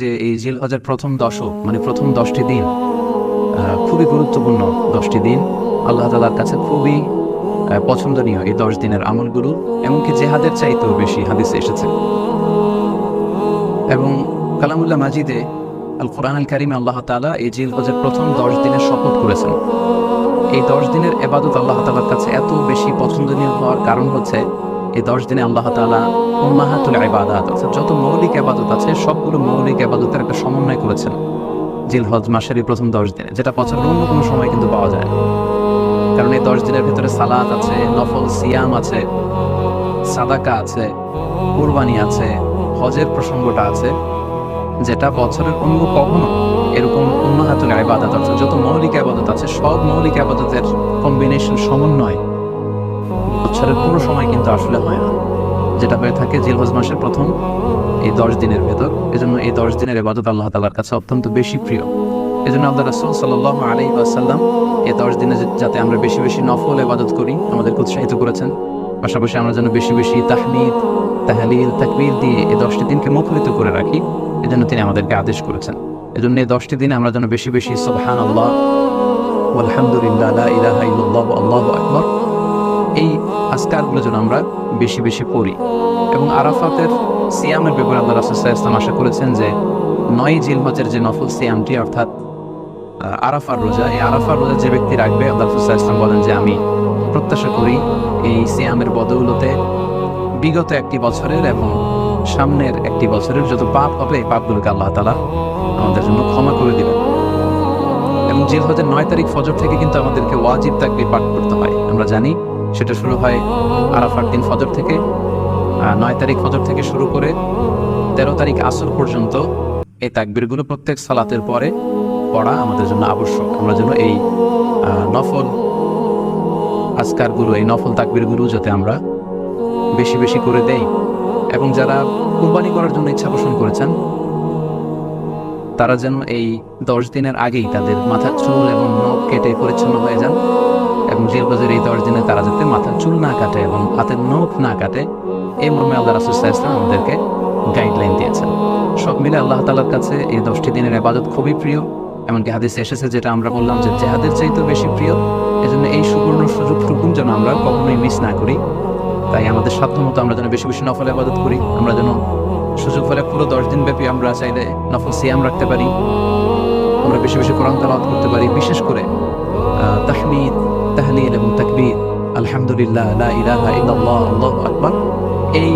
যে এই জিল হজের প্রথম দশক মানে প্রথম দশটি দিন খুবই গুরুত্বপূর্ণ দশটি দিন। আল্লাহ তালার কাছে খুবই পছন্দনীয় এই দশ দিনের আমলগুলো, এমনকি জেহাদের চাইতেও বেশি হাদিসে এসেছে। এবং কালামুল্লাহ মাজিদে আল কোরআন আল কারিমে আল্লাহ তালা এই জিল হজের প্রথম দশ দিনের শপথ করেছেন। এই দশ দিনের এবাদত আল্লাহ তালার কাছে এত বেশি পছন্দনীয় হওয়ার কারণ হচ্ছে এই দশ দিনে আল্লাহ তালা উম্মাহাতুল ইবাদাত, অর্থাৎ যত মৌলিক আবাদত আছে, সবগুলো মৌলিক আবাদতের একটা সমন্বয় করেছেন জিল হজ মাসের এই প্রথম দশ দিনে, যেটা বছরের অন্য কোনো সময় কিন্তু পাওয়া যায়। কারণ এই দশ দিনের ভিতরে সালাত আছে, নফল সিয়াম আছে, সাদাকা আছে, কুরবানি আছে, হজের প্রসঙ্গটা আছে, যেটা বছরের অন্য কখনো এরকম উন্মাহাতুল আবাদত অর্থাৎ যত মৌলিক আবাদত আছে, সব মৌলিক আবাদতের কম্বিনেশন সমন্বয় বছরের কোনো সময় কিন্তু আসলে হয় না। যেটা হয়ে থাকে জিলহজ মাসের প্রথম এই দশ দিনের ভেতর। এজন্য এই দশ দিনের এবাদত আল্লাহ তালার কাছে অত্যন্ত বেশি প্রিয়। এজন্য আল্লাহ রসুল সাল্লাহ আলী আসাল্লাম এই দশ দিনে যাতে আমরা বেশি বেশি নফল এবাদত করি, আমাদেরকে উৎসাহিত করেছেন। পাশাপাশি আমরা যেন বেশি বেশি তাহমিদ, তাহলিল, তাকবীর দিয়ে এই দশটি দিনকে মুখরিত করে রাখি, এজন্য তিনি আমাদেরকে আদেশ করেছেন। এজন্য এই দশটি দিনে আমরা যেন বেশি বেশি সুবহান আল্লাহ আলহামদুলিল্লাহ আল্লাহু আকবার। এই আজকারগুলো যেন আমরা বেশি বেশি পড়ি। এবং আরাফাতের সিয়ামের ব্যাপারে আল্লাহ রাসুল্লাহ ইসলাম আশা করেছেন যে নয় জিলহজের যে নফল সিয়ামটি অর্থাৎ আরাফার রোজা, এই আরাফার রোজা যে ব্যক্তি রাখবে, আল্লাহ রাসুল্লাহ ইসলাম বলেন যে আমি প্রত্যাশা করি এই সিয়ামের বদৌলতে বিগত একটি বছরের এবং সামনের একটি বছরের যত পাপ হবে, এই পাপগুলোকে আল্লাহ তালা আমাদের জন্য ক্ষমা করে দিবেন। এবং জিলহজের নয় তারিখ ফজর থেকে কিন্তু আমাদেরকে ওয়াজিব তাকবির পাঠ করতে হয়। আমরা জানি সেটা শুরু হয় আরাফার দিন ফজর থেকে নয় তারিখ ফজর থেকে শুরু করে তেরো তারিখ আসর পর্যন্ত এই তাকবিরগুলো প্রত্যেক সালাতের পরে পড়া আমাদের জন্য আবশ্যক। আমরা যেন এই নফল আজকারগুলো, এই নফল তাকবিরগুলো যাতে আমরা বেশি বেশি করে দেই। এবং যারা কুরবানি করার জন্য ইচ্ছা পোষণ করেছেন, তারা যেন এই দশ দিনের আগেই তাদের মাথার চুল এবং নখ কেটে পরিচ্ছন্ন হয়ে যান। এবং জিলগজের এই দশ দিনে তারা যাতে মাথার চুল না কাটে এবং হাতের নখ না কাটে, এই মর্মে আল্লাহ রাসুল্লাহ ইসলাম আমাদেরকে গাইডলাইন দিয়েছেন। সব মিলে আল্লাহ তালার কাছে এই দশটি দিনের আবাদত খুবই প্রিয়, এমনকি হাদিসে এসেছে যেটা আমরা বললাম যে জেহাদের চাইতেও বেশি প্রিয়। এজন্য এই সুবর্ণ সুযোগটুকুন যেন আমরা কখনোই মিস না করি। তাই আমাদের সাধ্য মতো আমরা যেন বেশি বেশি নফল আবাদত করি। আমরা যেন সুযোগ হলে পুরো দশ দিন ব্যাপী আমরা চাইলে নফল সিয়াম রাখতে পারি। আমরা বেশি বেশি কোরআন তালাওয়াত করতে পারি। বিশেষ করে তাহমিদ তাহলিল এবং তাকবির। আলহামদুলিল্লাহ, লা ইলাহা ইল্লাল্লাহ, আল্লাহু আকবার। এই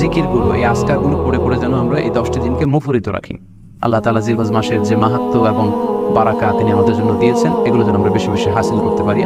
জিকিরগুলো, এই আজকারগুলো পড়ে পড়ে যেন আমরা এই দশটি দিনকে মুখরিত রাখি। আল্লাহ তালা জিলবাজ মাসের যে মাহাত্ম এবং বারাকা তিনি আমাদের জন্য দিয়েছেন, এগুলো যেন আমরা বেশি বেশি হাসিল করতে পারি।